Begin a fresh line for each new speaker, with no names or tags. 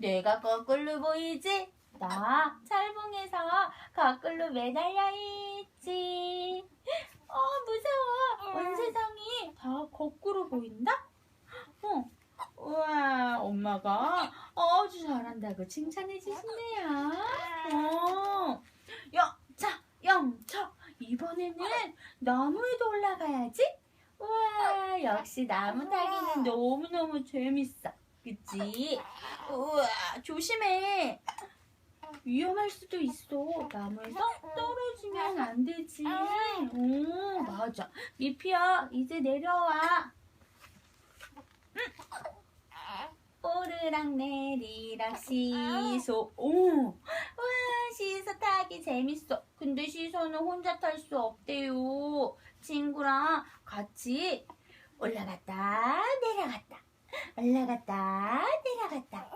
내가 거꾸로 보이지? 나 철봉에서 거꾸로 매달려 있지. 어, 무서워. 온 세상이 다 거꾸로 보인다? 어. 우와, 엄마가 아주 잘한다고 칭찬해 주신대요. 어. 야, 자, 영차. 이번에는 나무에도 올라가야지. 우와, 역시 나무 타기는 너무너무 재밌어. 그치? 우와, 조심해. 위험할 수도 있어. 나무에서 떨어지면 안 되지. 오, 맞아. 미피야, 이제 내려와. 오르락 내리락 시소. 오, 와, 시소 타기 재밌어. 근데 시소는 혼자 탈 수 없대요. 친구랑 같이 올라갔다. 올라갔다 내려갔다.